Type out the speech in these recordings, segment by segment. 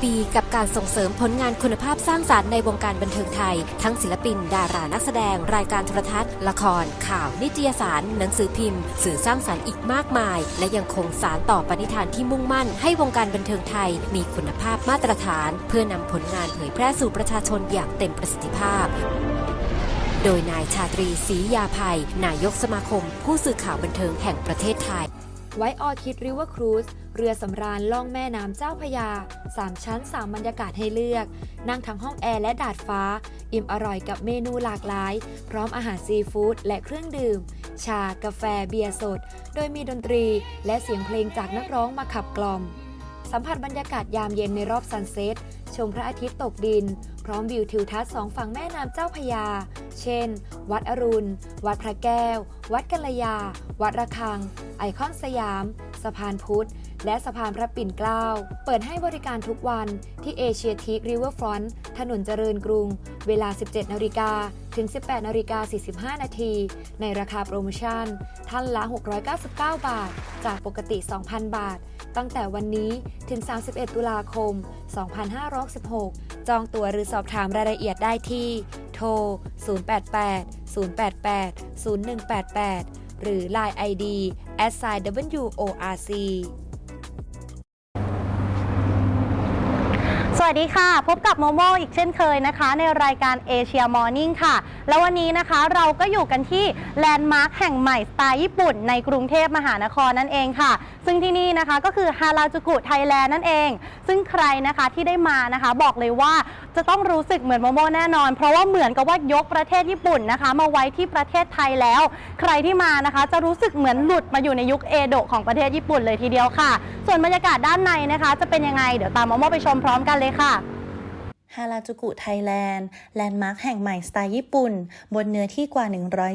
50 ปี กับการส่งเสริมผลงานคุณภาพสร้างสารรค์ในวงการบันเทิงไทย ทั้งศิลปิน ดารานักแสดง รายการโทรทัศน์ ละคร ข่าว นิตยสาร หนังสือพิมพ์ สื่อสร้างสารรค์อีกมากมาย และยังคงสารต่อปณิธานที่มุ่งมั่น ให้วงการบันเทิงไทย มีคุณภาพมาตรฐาน เพื่อนำผลงานเผยแพร่สู่ประชาชนอย่างเต็มประสิทธิภาพโดยนายชาตรีศรียาภัย นายกสมาคม ผู้สื่อข่าวบันเทิงแห่งประเทศไทย ไว้ออคิดริเวอร์ครูซเรือสำราญล่องแม่น้ำเจ้าพยา 3 ชั้น 3 บรรยากาศให้เลือก นั่งทั้งห้องแอร์และดาดฟ้า อิ่มอร่อยกับเมนูหลากหลาย พร้อมอาหารซีฟู้ดและเครื่องดื่ม ชา กาแฟ เบียร์สด โดยมีดนตรีและเสียงเพลงจากนักร้องมาขับกล่อม สัมผัสบรรยากาศยามเย็นในรอบซันเซ็ต ชมพระอาทิตย์ตกดิน พร้อมวิวทิวทัศน์สองฝั่งแม่น้ำเจ้าพยา เช่น วัดอรุณ วัดพระแก้ว วัดกัลยา วัดระฆัง ไอคอนสยาม สะพานพุทธ และสะพานพระปิ่นเกล้า เปิดให้บริการทุกวันที่เอเชียทีคริเวอร์ฟรอนต์ถนนเจริญกรุง เวลา 17นาฬิกาถึง 18นาฬิกา45นาที ในราคาโปรโมชั่น ท่านละ 699 บาท จากปกติ 2,000 บาท ตั้งแต่วันนี้ถึง 31 ตุลาคม 2516จองตั๋วหรือสอบถามรายละเอียดได้ที่ โทร 088 088 0188 หรือ Line ID s i WORC สวัสดีค่ะ พบกับโมโมอีกเช่นเคยนะคะ ในรายการเอเชียมอร์นิ่งค่ะ แล้ววันนี้นะคะเราก็อยู่กันที่แลนด์มาร์คแห่งใหม่สไตล์ญี่ปุ่นในกรุงเทพมหานครนั่นเองค่ะ ซึ่งที่นี่นะคะก็คือฮาราจูกุไทยแลนด์นั่นเอง ซึ่งใครนะคะที่ได้มานะคะบอกเลยว่าจะต้องรู้สึกเหมือนโมโมแน่นอน เพราะว่าเหมือนกับว่ายกประเทศญี่ปุ่นนะคะ มาไว้ที่ประเทศไทยแล้ว ใครที่มานะคะ จะรู้สึกเหมือนหลุดมาอยู่ในยุคเอโดะของประเทศญี่ปุ่นเลยทีเดียวค่ะ ส่วนบรรยากาศด้านในนะคะ จะเป็นยังไงเดี๋ยวตามโมโมไปชมพร้อมกันเลยค่ะฮาราจูกุไทยแลนด์แลนด์มาร์คแห่งใหม่สไตล์ญี่ปุ่น บนเนื้อที่กว่า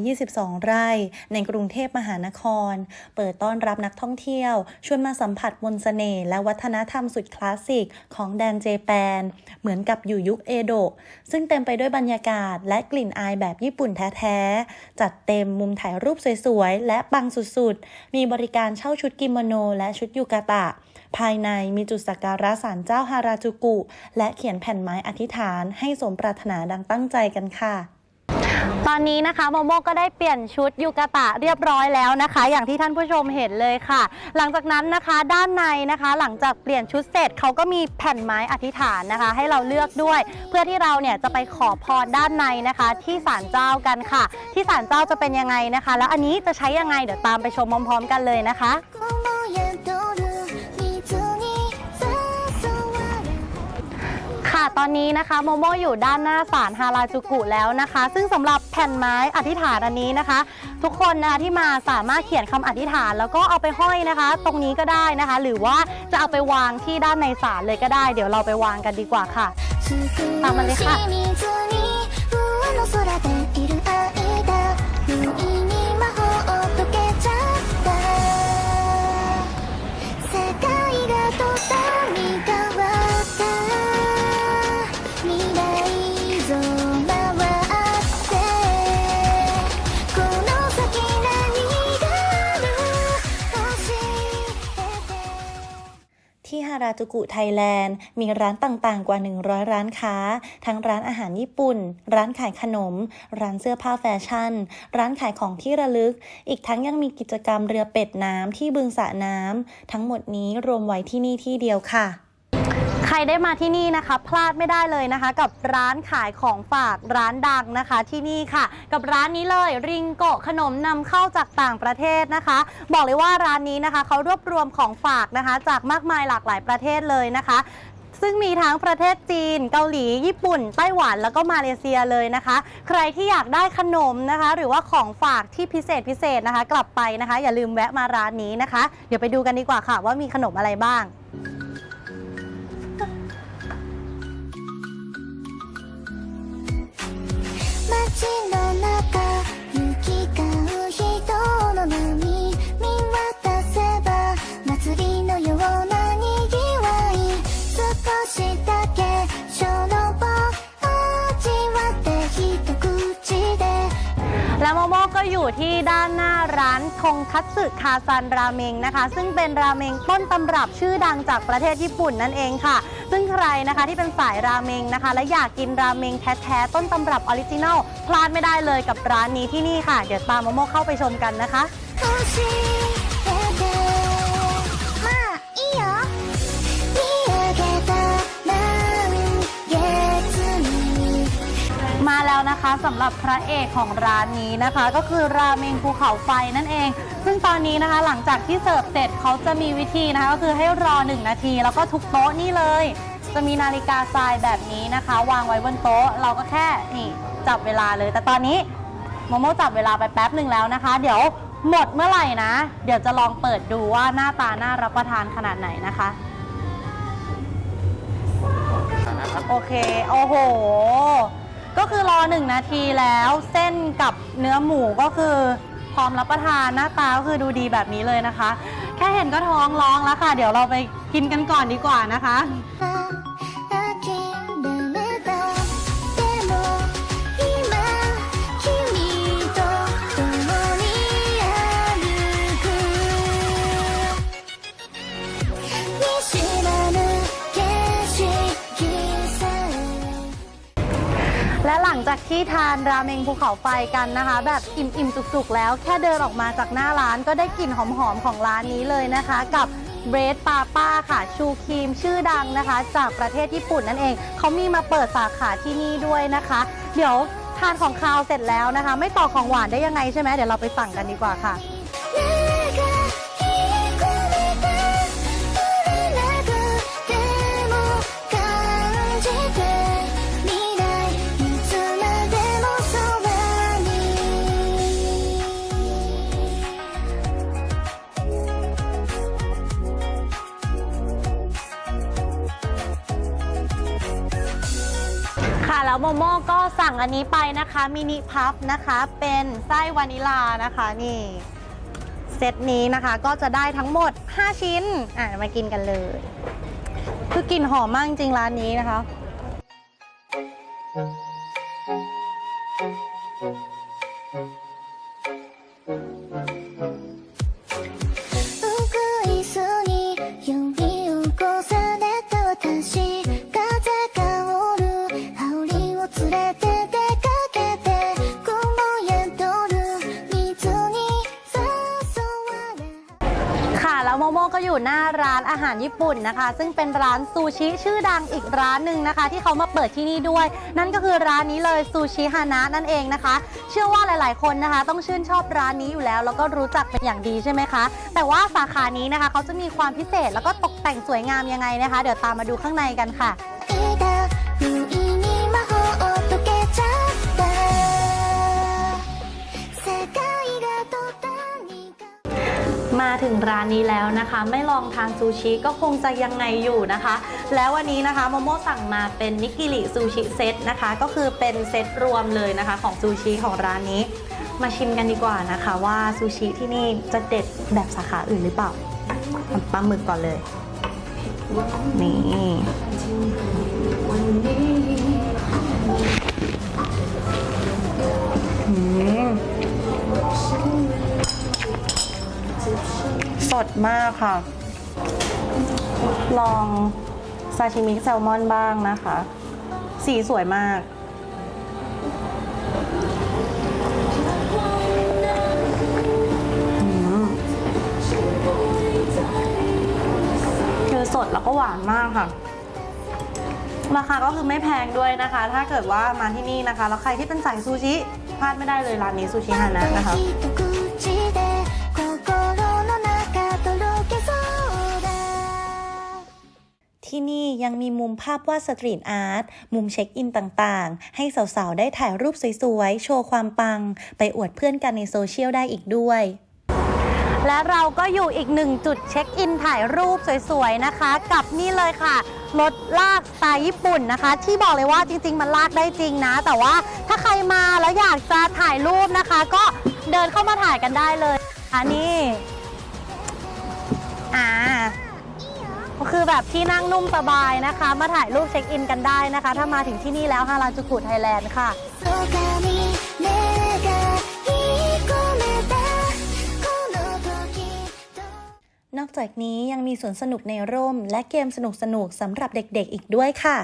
122 ไร่ ในกรุงเทพมหานคร เปิดต้อนรับนักท่องเที่ยว ชวนมาสัมผัสมนต์เสน่ห์และวัฒนธรรมสุดคลาสสิกของแดนเจแปน เหมือนกับอยู่ยุคเอโดะซึ่งเต็มไปด้วยบรรยากาศและกลิ่นอายแบบญี่ปุ่นแท้ๆ จัดเต็มมุมถ่ายรูปสวยๆ และปังสุดๆ มีบริการเช่าชุดกิโมโนและชุดยูกาตะ ภายในมีจุดสักการะศาลเจ้าฮาราจูกุ และเขียนแผ่นไม้อธิษฐานให้สมปรารถนาดังตั้งใจกันค่ะตอนนี้นะคะโมโมก็ได้เปลี่ยนชุดยูกาตะเรียบร้อยแล้วนะคะ อย่างที่ท่านผู้ชมเห็นเลยค่ะ หลังจากนั้นนะคะด้านในนะคะ หลังจากเปลี่ยนชุดเสร็จเขาก็มีแผ่นไม้อธิษฐานนะคะ ให้เราเลือกด้วย เพื่อที่เราเนี่ยจะไปขอพรด้านในนะคะ ที่ศาลเจ้ากันค่ะ ที่ศาลเจ้าจะเป็นยังไงนะคะ แล้วอันนี้จะใช้ยังไงเดี๋ยวตามไปชมพร้อมๆ กันเลยนะคะ ตอนนี้นะคะโมโมอยู่ด้านหน้าศาลฮาราจูกุแล้วนะคะ ซึ่งสำหรับแผ่นไม้อธิษฐานอันนี้นะคะ ทุกคนนะที่มาสามารถเขียนคำอธิษฐาน แล้วก็เอาไปห้อยนะคะ ตรงนี้ก็ได้นะคะ หรือว่าจะเอาไปวางที่ด้านในศาลเลยก็ได้ เดี๋ยวเราไปวางกันดีกว่าค่ะ ตามมาเลยค่ะ ราจูกุไทยแลนด์ มีร้านต่างๆ กว่า 100 ร้านค้า ทั้งร้านอาหารญี่ปุ่น ร้านขายขนม ร้านเสื้อผ้าแฟชั่น ร้านขายของที่ระลึก อีกทั้งยังมีกิจกรรมเรือเป็ดน้ำที่บึงสระน้ำ ทั้งหมดนี้รวมไว้ที่นี่ที่เดียวค่ะ รได้มาที่นี่นะคะ พลาดไม่ได้เลยนะคะ กับร้านขายของฝากร้านดังนะคะ ที่นี่ค่ะ กับร้านนี้เลยริงโกะขนมนำเข้าจากต่างประเทศนะคะ บอกเลยว่าร้านนี้นะคะเขารวบรวมของฝากนะคะ จากมากมายหลากหลายประเทศเลยนะคะซึ่งมีทั้งประเทศจีน เกาหลี ญี่ปุ่น ไต้หวัน แล้วก็มาเลเซียเลยนะคะ ใครที่อยากได้ขนมนะคะ หรือว่าของฝากที่พิเศษพิเศษนะคะ กลับไปนะคะ อย่าลืมแวะมาร้านนี้นะคะ เดี๋ยวไปดูกันดีกว่าค่ะ ว่ามีขนมอะไรบ้าง ような และโมโมก็อยู่ที่ด้านหน้าร้านทงคัตสึคาซันราเมงนะคะ ซึ่งเป็นราเมงต้นตำรับชื่อดังจากประเทศญี่ปุ่นนั่นเองค่ะ ซึ่งใครนะคะที่เป็นสายราเมงนะคะ และอยากกินราเมงแท้ๆต้นตำรับออริจินอลพลาดไม่ได้เลยกับร้านนี้ที่นี่ค่ะ เดี๋ยวตามโมโมเข้าไปชมกันนะคะ แล้วนะคะสำหรับพระเอกของร้านนี้นะคะ ก็คือราเมงภูเขาไฟนั่นเอง ซึ่งตอนนี้นะคะหลังจากที่เสิร์ฟเสร็จเขาจะมีวิธีนะคะ ก็คือให้รอ 1 นาที แล้วก็ทุกโต๊ะนี่เลย จะมีนาฬิกาทรายแบบนี้นะคะ วางไว้บนโต๊ะ เราก็แค่นี่จับเวลาเลย แต่ตอนนี้โมโมจับเวลาไปแป๊บหนึ่งแล้วนะคะ เดี๋ยวหมดเมื่อไหร่นะ เดี๋ยวจะลองเปิดดูว่าหน้าตาน่ารับประทานขนาดไหนนะคะโอเค โอ้โห ก็คือรอหนึ่งนาทีแล้ว เส้นกับเนื้อหมูก็คือพร้อมรับประทานหน้าตาก็คือดูดีแบบนี้เลยนะคะ แค่เห็นก็ท้องร้องแล้วค่ะ เดี๋ยวเราไปกินกันก่อนดีกว่านะคะ จากที่ทานราเมงภูเขาไฟกันนะคะ แบบอิ่มๆจุกๆแล้วแค่เดินออกมาจากหน้าร้านก็ได้กลิ่นหอมๆของร้านนี้เลยนะคะ กับเบรดปาป้าค่ะ ชูครีมชื่อดังนะคะ จากประเทศญี่ปุ่นนั่นเอง เขามีมาเปิดสาขาที่นี่ด้วยนะคะ เดี๋ยวทานของคาวเสร็จแล้วนะคะ ไม่ต่อของหวานได้ยังไงใช่ไหมเดี๋ยวเราไปสั่งกันดีกว่าค่ะ แล้วโมโม่ก็สั่งอันนี้ไปนะคะมินิพัฟนะคะเป็นไส้วานิลานะคะนี่เซตนี้นะคะก็จะได้ทั้งหมด 5 ชิ้น อะมากินกันเลย คือกลิ่นหอมมากจริงร้านนี้นะคะ ปุ่นนะคะ ซึ่งเป็นร้านซูชิชื่อดังอีกร้านหนึ่งนะคะ ที่เขามาเปิดที่นี่ด้วย นั่นก็คือร้านนี้เลยซูชิฮานะนั่นเองนะคะ เชื่อว่าหลาย ๆ คนนะคะ ต้องชื่นชอบร้านนี้อยู่แล้ว แล้วก็รู้จักเป็นอย่างดีใช่ไหมคะ แต่ว่าสาขานี้นะคะเขาจะมีความพิเศษแล้วก็ตกแต่งสวยงามยังไงนะคะ เดี๋ยวตามมาดูข้างในกันค่ะ ถึงร้านนี้แล้วนะคะ ไม่ลองทานซูชิก็คงจะยังไงอยู่นะคะ แล้ววันนี้นะคะโมโมสั่งมาเป็นนิกิริซูชิเซตนะคะ ก็คือเป็นเซตรวมเลยนะคะ ของซูชิของร้านนี้ มาชิมกันดีกว่านะคะ ว่าซูชิที่นี่จะเด็ดแบบสาขาอื่นหรือเปล่าเอาปลาหมึกก่อนเลย นี่อืม ดมากค่ะ ลองซาชิมิแซลมอนบ้างนะคะ สีสวยมากอืมคือสดแล้วก็หวานมากค่ะราคาก็คือไม่แพงด้วยนะคะ ถ้าเกิดว่ามาที่นี่นะคะ แล้วใครที่เป็นสายซูชิพลาดไม่ได้เลยร้านนี้ซูชิฮานะนะคะ ที่นี่ยังมีมุมภาพวาดสตรีทอาร์ต มุมเช็คอินต่างๆ ให้สาวๆ ได้ถ่ายรูปสวยๆ โชว์ความปัง ไปอวดเพื่อนกันในโซเชียลได้อีกด้วย และเราก็อยู่อีกหนึ่งจุดเช็คอินถ่ายรูปสวยๆ นะคะ กับนี่เลยค่ะรถลากสไตล์ญี่ปุ่นนะคะ ที่บอกเลยว่าจริง ๆ มันลากได้จริงนะ แต่ว่าถ้าใครมาแล้วอยากจะถ่ายรูปนะคะ ก็เดินเข้ามาถ่ายกันได้เลยอันนี้อ่า คือแบบที่นั่งนุ่มสบายนะคะ มาถ่ายรูปเช็คอินกันได้นะคะ ถ้ามาถึงที่นี่แล้วฮาราจูกุไทยแลนด์ค่ะนอกจากนี้ยังมีสวนสนุกในร่ม และเกมสนุกสนุกสำหรับเด็กๆอีกด้วยค่ะ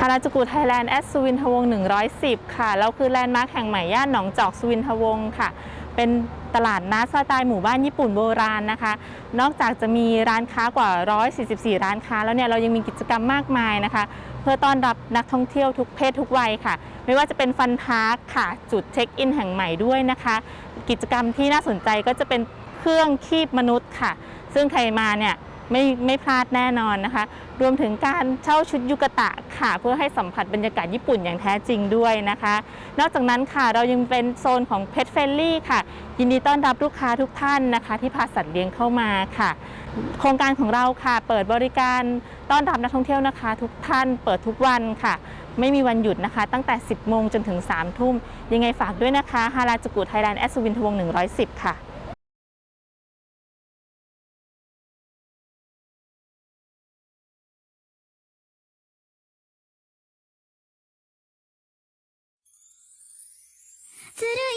ฮาราจูกุไทยแลนด์แอสสุวินทวงศ์110 ค่ะ เราคือแลนด์มาร์คแห่งใหม่ย่านหนองจอกสุวินทวงค่ะ เป็น ตลาดนัดสไตล์หมู่บ้านญี่ปุ่นโบราณนะคะ นอกจากจะมีร้านค้ากว่า 144 ร้านค้าแล้วเนี่ยเรายังมีกิจกรรมมากมายนะคะ เพื่อต้อนรับนักท่องเที่ยวทุกเพศทุกวัยค่ะ ไม่ว่าจะเป็นฟันพาร์คค่ะ จุดเช็คอินแห่งใหม่ด้วยนะคะ กิจกรรมที่น่าสนใจก็จะเป็นเครื่องคีบมนุษย์ค่ะ ซึ่งใครมาเนี่ย ไม่ไม่พลาดแน่นอนนะคะ รวมถึงการเช่าชุดยุกตะค่ะ เพื่อให้สัมผัสบรรยากาศญี่ปุ่นอย่างแท้จริงด้วยนะคะ นอกจากนั้นค่ะเรายังเป็นโซนของ Pet f r i e n d l y ค่ะ ยินดีต้อนรับลูกค้าทุกท่านนะคะ ที่พาสัตว์เลี้ยงเข้ามาค่ะ โครงการของเราค่ะ เปิดบริการต้อนรับนักท่องเที่ยวนะคะ ทุกท่านเปิดทุกวันค่ะไม่มีวันหยุดนะคะ ตั้งแต่ 10 โมงจนถึง 3 ทุ่ม ยังไงฝากด้วยนะคะ ฮาราจูกุไทยแลนด์แอสวินทวง 110 ค่ะ するよ。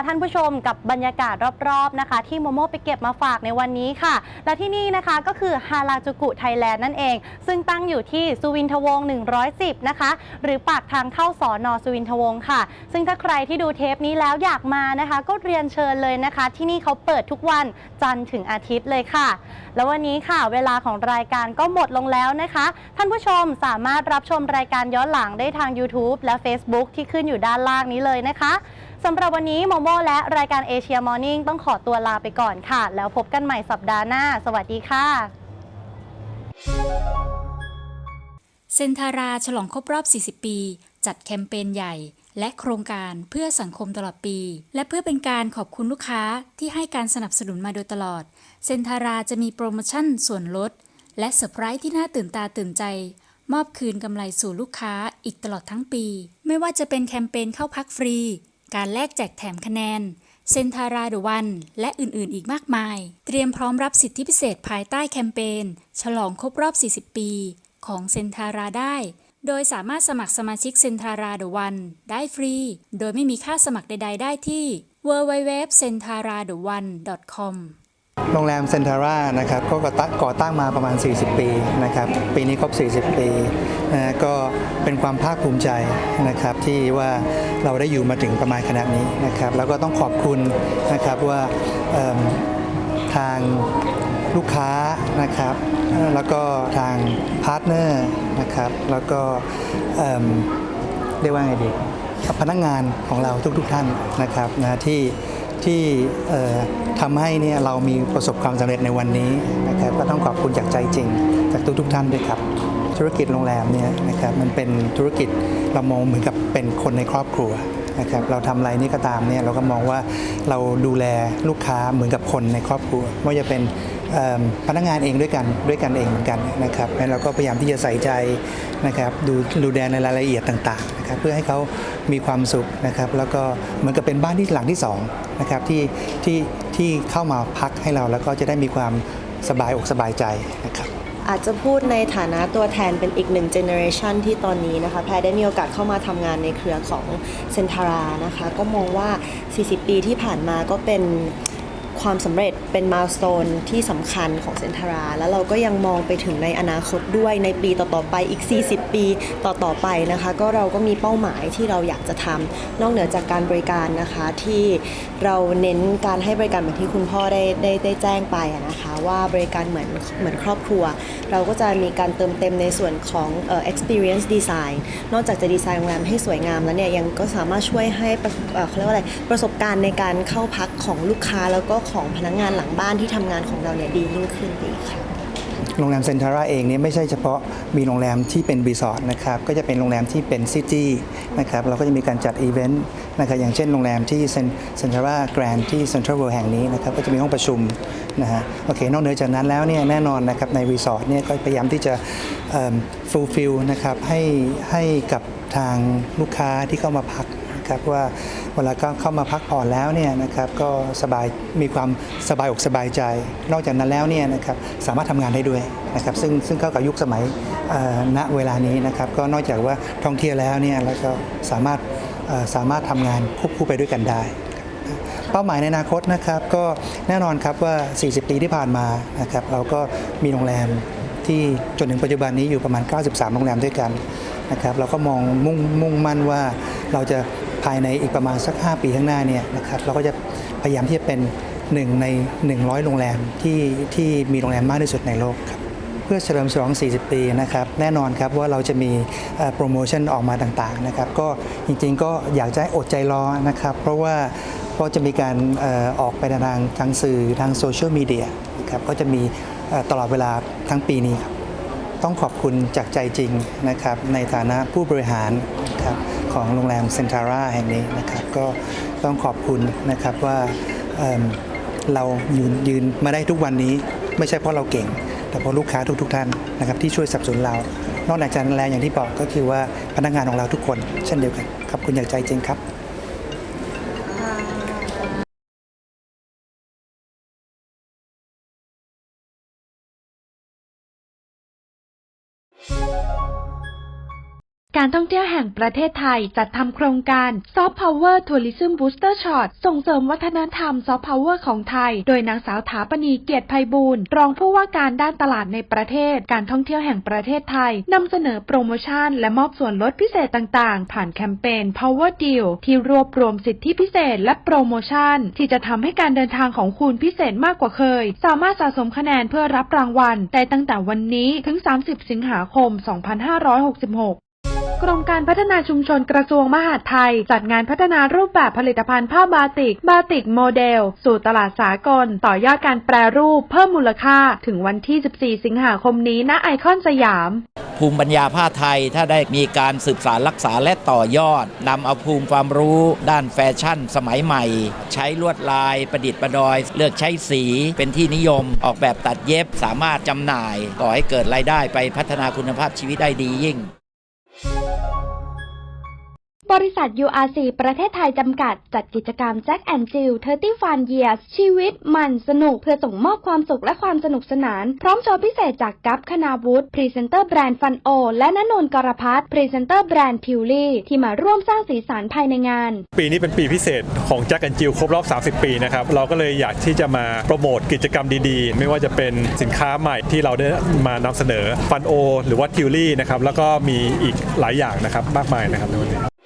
นบ้างคะท่านผู้ชมกับบรรยากาศรอบๆนะคะ ที่โมโมไปเก็บมาฝากในวันนี้ค่ะ และที่นี่นะคะก็คือฮาราจูกุไทยแลนด์นั่นเอง ซึ่งตั้งอยู่ที่สุวินทวงศ์110 นะคะ หรือปากทางเข้าสอนอสุวินทวงศ์ค่ะ ซึ่งถ้าใครที่ดูเทปนี้แล้วอยากมานะคะ ก็เรียนเชิญเลยนะคะ ที่นี่เขาเปิดทุกวันจันทร์ถึงอาทิตย์เลยค่ะ แล้ววันนี้ค่ะ เวลาของรายการก็หมดลงแล้วนะคะ ท่านผู้ชมสามารถรับชมรายการย้อนหลังได้ทาง YouTube และ Facebook ที่ขึ้นอยู่ด้านล่างนี้เลยนะคะ สำหรับวันนี้โมโมและรายการเอเชียมอร์นิ่งต้องขอตัวลาไปก่อนค่ะ แล้วพบกันใหม่สัปดาห์หน้า สวัสดีค่ะ เซนทาราฉลองครบรอบ 40 ปี จัดแคมเปญใหญ่ และโครงการเพื่อสังคมตลอดปี และเพื่อเป็นการขอบคุณลูกค้าที่ให้การสนับสนุนมาโดยตลอด เซนทาราจะมีโปรโมชั่นส่วนลด และเซอร์ไพรส์ที่น่าตื่นตาตื่นใจมอบคืนกำไรสู่ลูกค้าอีกตลอดทั้งปี ไม่ว่าจะเป็นแคมเปญเข้าพักฟรี การแลกแจกแถมคะแนน เซนทาราเดวัน และอื่นๆ อีกมากมาย เตรียมพร้อมรับสิทธิพิเศษภายใต้แคมเปญ ฉลองครบรอบ 40 ปี ของเซนทาราได้ โดยสามารถสมัครสมาชิกเซนทาราเดวัน ได้ฟรี โดยไม่มีค่าสมัครใด ๆ ได้ที่ w w w c e n t a r a d o n e c o m โรงแรมเซนทาร่านะครับก็ก่อตั้งก่อตั้งมาประมาณ 40 ปีนะครับปีนี้ครบ 40 ปีนะก็เป็นความภาคภูมิใจนะครับที่ว่าเราได้อยู่มาถึงประมาณขนาดนี้นะครับแล้วก็ต้องขอบคุณนะครับว่าทางลูกค้านะครับ แล้วก็ทางพาร์ทเนอร์นะครับแล้วก็เรียกว่าไงดีพนักงานของเราทุกๆท่านนะครับนะที่ ที่ทำให้เนี่ยเรามีประสบความสำเร็จในวันนี้นะครับก็ต้องขอบคุณจากใจจริง จากทุกทุกท่านด้วยครับ ธุรกิจโรงแรมเนี่ยนะครับมันเป็นธุรกิจเรามองเหมือนกับเป็นคนในครอบครัวนะครับเราทำอะไรนี่ก็ตามเนี่ยเราก็มองว่าเราดูแลลูกค้าเหมือนกับคนในครอบครัวไม่ว่าจะเป็น พนักงานเองด้วยกันด้วยกันเองเหมือนกันนะครับแล้วเราก็พยายามที่จะใส่ใจนะครับดูดูแลในรายละเอียดต่างๆนะครับเพื่อให้เขามีความสุขนะครับแล้วก็เหมือนกับเป็นบ้านที่หลังที่สองนะครับที่ที่ที่เข้ามาพักให้เราแล้วก็จะได้มีความสบายอกสบายใจนะครับอาจจะพูดในฐานะตัวแทนเป็นอีกหนึ่งเจเนอเรชันที่ตอนนี้นะคะแพรได้มีโอกาสเข้ามาทำงานในเครือของเซนทารานะคะ ก็มองว่า 40 ปีที่ผ่านมาก็เป็น ความสำเร็จเป็นมา s ส o นที่สำคัญของเซนทารา แล้วเราก็ยังมองไปถึงในอนาคตด้วยในปีต่อๆไปอีก 40 ปีต่อๆไปนะคะ ก็เราก็มีเป้าหมายที่เราอยากจะทำนอกเหนือจากการบริการนะคะที่เราเน้นการให้บริการเหมือนที่คุณพ่อได้ได้ได้แจ้งไปนะคะว่าบริการเหมือนเหมือนครอบครัว เราก็จะมีการเติมเต็มในส่วนของเอ่อ experience design นอกจากจะดีไซน์โรงแรมให้สวยงามแล้วเนี่ยยังก็สามารถช่วยให้เอ่อเขาเรียกว่าอะไรประสบการณ์ในการเข้าพักของลูกค้าแล้วก็ของพนักงานหลังบ้านที่ทำงานของเราเนี่ยดียิ่งขึ้นไปอีค่ะ โรงแรมเซ็นทาราเองเนี่ยไม่ใช่เฉพาะมีโรงแรมที่เป็นรีสอร์ทนะครับก็จะเป็นโรงแรมที่เป็นซิตี้นะครับเราก็จะมีการจัดอีเวนต์นะครับอย่างเช่นโรงแรมที่เซ็นทาร่าแกรนที่เซ็นทรัลเวิลด์แห่งนี้นะครับก็จะมีห้องประชุมนะฮะโอเคนอกเหนือจากนั้นแล้วเนี่ยแน่นอนนะครับในรีสอร์ทเนี่ยก็พยายามที่จะฟูลฟิลนะครับให้ให้กับทางลูกค้าที่เข้ามาพัก นะครับว่าเวลาก็เข้ามาพักผ่อนแล้วเนี่ยนะครับก็สบายมีความสบายอกสบายใจ นอกจากนั้นแล้วเนี่ยนะครับสามารถทำงานได้ด้วยนะครับซึ่งซึ่งเข้ากับยุคสมัยณเวลานี้นะครับก็นอกจากว่าท่องเที่ยวแล้วเนี่ยแล้วก็สามารถสามารถทำงานควบคู่ไปด้วยกันได้เป้าหมายในอนาคตนะครับก็แน่นอนครับว่า 40 ปีที่ผ่านมานะครับเราก็มีโรงแรมที่จนถึงปัจจุบันนี้อยู่ประมาณ 93 โรงแรมด้วยกันนะครับเราก็มองมุ่งมุ่งมั่นว่าเราจะายในอีกประมาณสัก 5 ปีข้างหน้าเนี่ยนะครับเราก็จะพยายามที่จะเป็นหนึ่งใน 100 โรงแรมที่ที่มีโรงแรมมากที่สุดในโลกครับเพื่อเฉลิมฉลอง 40 ปีนะครับ แน่นอนครับว่าเราจะมีโปรโมชั่นออกมาต่างๆนะครับ ก็จริงๆก็อยากจะอดใจรอนะครับ เพราะว่าเพราะจะมีการออกไปในทางทางสื่อทางโซเชียลมีเดียครับ ก็จะมีตลอดเวลาทั้งปีนี้ครับ ต้องขอบคุณจากใจจริงนะครับ ในฐานะผู้บริหารครับ ของโรงแรมเซนทาร่าแห่งนี้นะครับ ก็ต้องขอบคุณนะครับว่าเเรายืนยืนมาได้ทุกวันนี้ ไม่ใช่เพราะเราเก่ง แต่เพราะลูกค้าทุกๆท่านนะครับที่ช่วยสนับสนุนเรา นอกจากนั้นแล้วอย่างที่บอกก็คือว่าพนักงานของเราทุกคน เช่นเดียวกันขอบคุณอย่างใจจริงครับ การท่องเที่ยวแห่งประเทศไทยจัดทำโครงการ Soft Power Tourism Booster Shot ส่งเสริมวัฒนธรรม Soft Power ของไทย โดยนางสาวถาปณีเกียรติไพบูลย์รองผู้ว่าการด้านตลาดในประเทศ การท่องเที่ยวแห่งประเทศไทยนำเสนอโปรโมชั่น และมอบส่วนลดพิเศษต่างๆ ผ่านแคมเปญ Power Deal ที่รวบรวมสิทธิพิเศษและโปรโมชั่น ที่จะทำให้การเดินทางของคุณพิเศษมากกว่าเคย สามารถสะสมคะแนนเพื่อรับรางวัลได้ตั้งแต่วันนี้ถึง 30 สิงหาคม 2566 กรมการพัฒนาชุมชนกระทรวงมหาดไทย จัดงานพัฒนารูปแบบผลิตภัณฑ์ผ้าบาติก บาติกโมเดล สู่ตลาดสากล ต่อยอดการแปรรูป เพิ่มมูลค่า ถึงวันที่ 14 สิงหาคมนี้ณไอคอนสยาม ภูมิปัญญาผ้าไทยถ้าได้มีการสืบสารรักษาและต่อยอดนำเอาภูมิความรู้ด้านแฟชั่น สมัยใหม่ ใช้ลวดลายประดิษฐ์ประดอย เลือกใช้สีเป็นที่นิยม ออกแบบตัดเย็บสามารถจำหน่ายก่อให้เกิดรายได้ไปพัฒนาคุณภาพชีวิตได้ดียิ่ง บริษัท URC ประเทศไทยจำกัดจัดกิจกรรม Jack and Jill 30 Fun Years ชีวิตมันสนุกเพื่อส่งมอบความสุขและความสนุกสนาน พร้อมโชว์พิเศษจากกัฟคณาวุฒิพรีเซนเตอร์แบรนด์ฟันโอ และนนนท์กรพัฒน์พรีเซนเตอร์แบรนด์ทิวลี่ที่มาร่วมสร้างสีสันภายในงาน ปีนี้เป็นปีพิเศษของแจ็คแอนจิลครบรอบ 30 ปีนะครับ เราก็เลยอยากที่จะมาโปรโมทกิจกรรมดีๆ ไม่ว่าจะเป็นสินค้าใหม่ที่เราได้มานำเสนอฟันโอ หรือว่าทิวลี่นะครับแล้วก็มีอีกหลายอย่างนะครับมากมายนะครับในวันนี้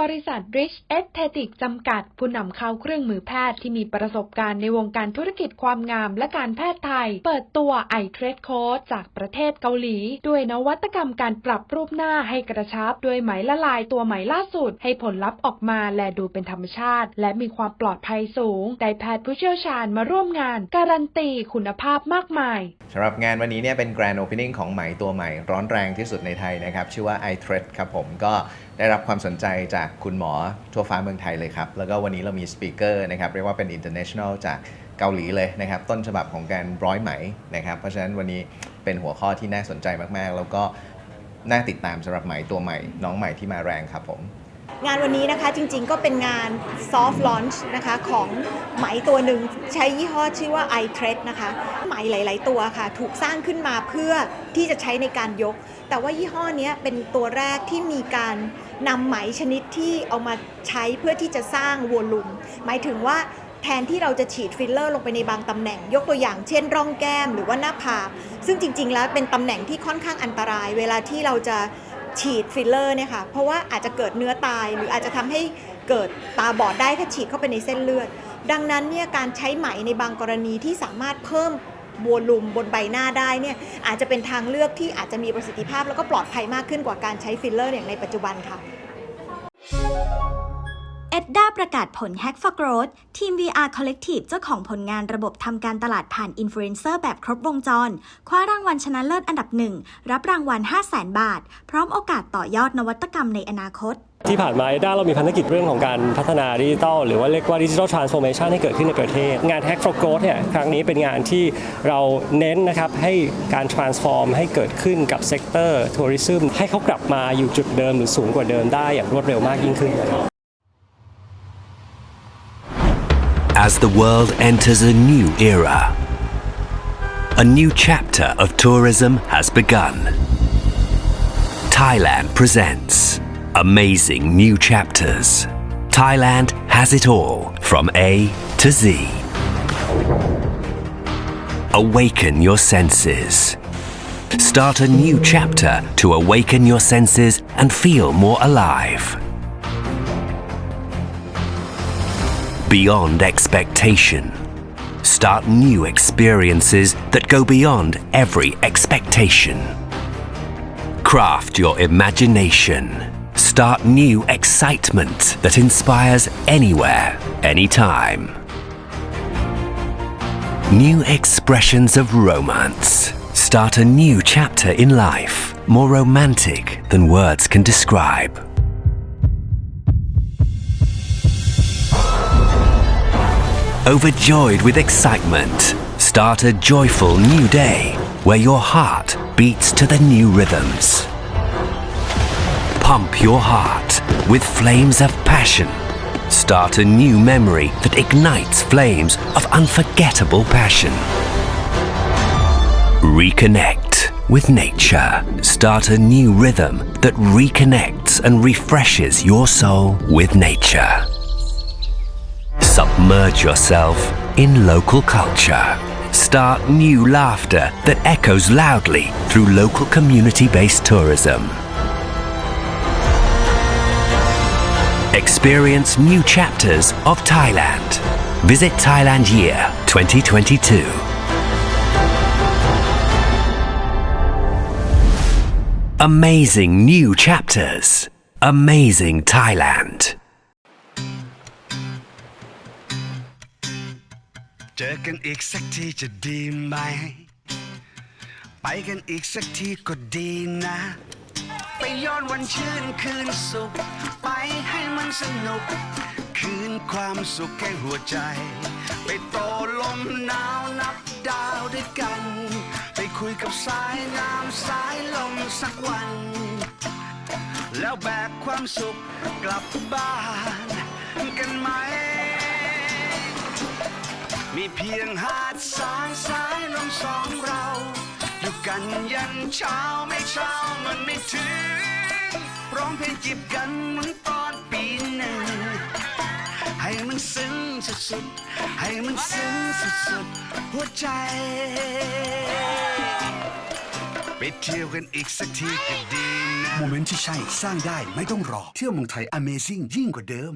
บริษัท Rich Aesthetic จำกัด ผู้นำเข้าเครื่องมือแพทย์ที่มีประสบการณ์ในวงการธุรกิจความงามและการแพทย์ไทย เปิดตัว i t r a d e Code จากประเทศเกาหลี ด้วยนวัตกรรมการปรับรูปหน้าให้กระชับ ด้วยไหมละลายตัวไหมล่าสุด ให้ผลลัพธ์ออกมาและดูเป็นธรรมชาติ และมีความปลอดภัยสูง ได้แพทย์ผู้เชี่ยวชาญมาร่วมงาน การันตีคุณภาพมากมายสำหรับงานวันนี้เนี่ยเป็น Grand Opening ของไหมตัวใหม่ร้อนแรงที่สุดในไทยนะครับชื่อว่า i t r e d ครับผมก็ ได้รับความสนใจจากคุณหมอทั่วฟ้าเมืองไทยเลยครับ แล้วก็วันนี้เรามีสปีกเกอร์นะครับเรียกว่าเป็น international จากเกาหลีเลยนะครับ ต้นฉบับของการร้อยไหมนะครับ เพราะฉะนั้นวันนี้เป็นหัวข้อที่น่าสนใจมาก ๆ แล้วก็น่าติดตามสำหรับไหมตัวใหม่ น้องใหม่ที่มาแรงครับผมงานวันนี้นะคะจริงๆก็เป็นงาน soft launch นะคะของไหมตัวหนึ่งใช้ยี่ห้อชื่อว่า i t r e d นะคะไหมหลาย ๆ ตัวค่ะ ถูกสร้างขึ้นมาเพื่อที่จะใช้ในการยก แต่ว่ายี่ห้อนี้เป็นตัวแรกที่มีการ นำไหมชนิดที่เอามาใช้เพื่อที่จะสร้างวอลลุ่มหมายถึงว่าแทนที่เราจะฉีดฟิลเลอร์ลงไปในบางตำแหน่ง ยกตัวอย่างเช่น ร่องแก้มหรือว่าหน้าผากซึ่งจริง ๆ แล้วเป็นตำแหน่งที่ค่อนข้างอันตราย เวลาที่เราจะฉีดฟิลเลอร์เนี่ยค่ะเพราะว่าอาจจะเกิดเนื้อตายหรืออาจจะทำให้เกิดตาบอดได้ถ้าฉีดเข้าไปในเส้นเลือด ดังนั้นเนี่ยการใช้ไหมในบางกรณีที่สามารถเพิ่ม วอลลุ่มบนใบหน้าได้เนี่ยอาจจะเป็นทางเลือกที่อาจจะมีประสิทธิภาพแล้วก็ปลอดภัยมากขึ้นกว่าการใช้ฟิลเลอร์อย่างในปัจจุบันค่ะเอ็ดด้าประกาศผล Hack for Growth ทีม VR Collective เจ้าของผลงานระบบทำการตลาดผ่านอินฟลูเอนเซอร์แบบครบวงจร คว้ารางวัลชนะเลิศอันดับหนึ่ง รับรางวัล 500,000 บาท พร้อมโอกาสต่อยอดนวัตกรรมในอนาคต ที่ผ่านมาด้าเรามีภารกิจเรื่องของการพัฒนาดิจิทัลหรือว่าเรียกว่าดิจิทัลทรานส์โฟ m a ชันให้เกิดขึ้นในประเทศ งาน Hack for Growth เนี่ยครั้งนี้เป็นงานที่เราเน้นนะครับให้การ transform ให้เกิดขึ้นกับเซกเตอร์ทัวริซึมให้เขากลับมาอยู่จุดเดิมหรือสูงกว่าเดิมได้อย่างรวดเร็วมากยิ่งขึ้น As the world enters a new era, a new chapter of tourism has begun. Thailand presents amazing new chapters. Thailand has it all from A to Z. Awaken your senses. Start a new chapter to awaken your senses and feel more alive. beyond expectation. Start new experiences that go beyond every expectation. Craft your imagination. Start new excitement that inspires anywhere, anytime. New expressions of romance. Start a new chapter in life, more romantic than words can describe. Overjoyed with excitement, start a joyful new day where your heart beats to the new rhythms. Pump your heart with flames of passion. Start a new memory that ignites flames of unforgettable passion. Reconnect with nature. Start a new rhythm that reconnects and refreshes your soul with nature. Submerge yourself in local culture. Start new laughter that echoes loudly through local community based tourism. Experience new chapters of Thailand. Visit Thailand Year 2022. Amazing new chapters. Amazing Thailand. เจอกันอีกสักทีจะดีไหม ไปกันอีกสักทีก็ดีนะ ไปย้อนวันชื่นคืนสุข ไปให้มันสนุก คืนความสุขแก่หัวใจ ไปโตลมหนาวนับดาวด้วยกัน ไปคุยกับสายน้ำสายลมสักวัน แล้วแบกความสุขกลับบ้านกันไหม มีเพียงหาดสายสายลมสองเรา อยู่กันยันเช้าไม่เช้ามันไม่ถึง ร้องเพลงจีบกันเหมือนตอนปีหนึ่ง ให้มันซึ้งสุดๆ ให้มันซึ้งสุดๆ หัวใจ ไปเที่ยวกันอีกสักทีก็ดีนะ โมเมนต์ที่ใช่สร้างได้ไม่ต้องรอ เที่ยวเมืองไทย Amazing ยิ่งกว่าเดิม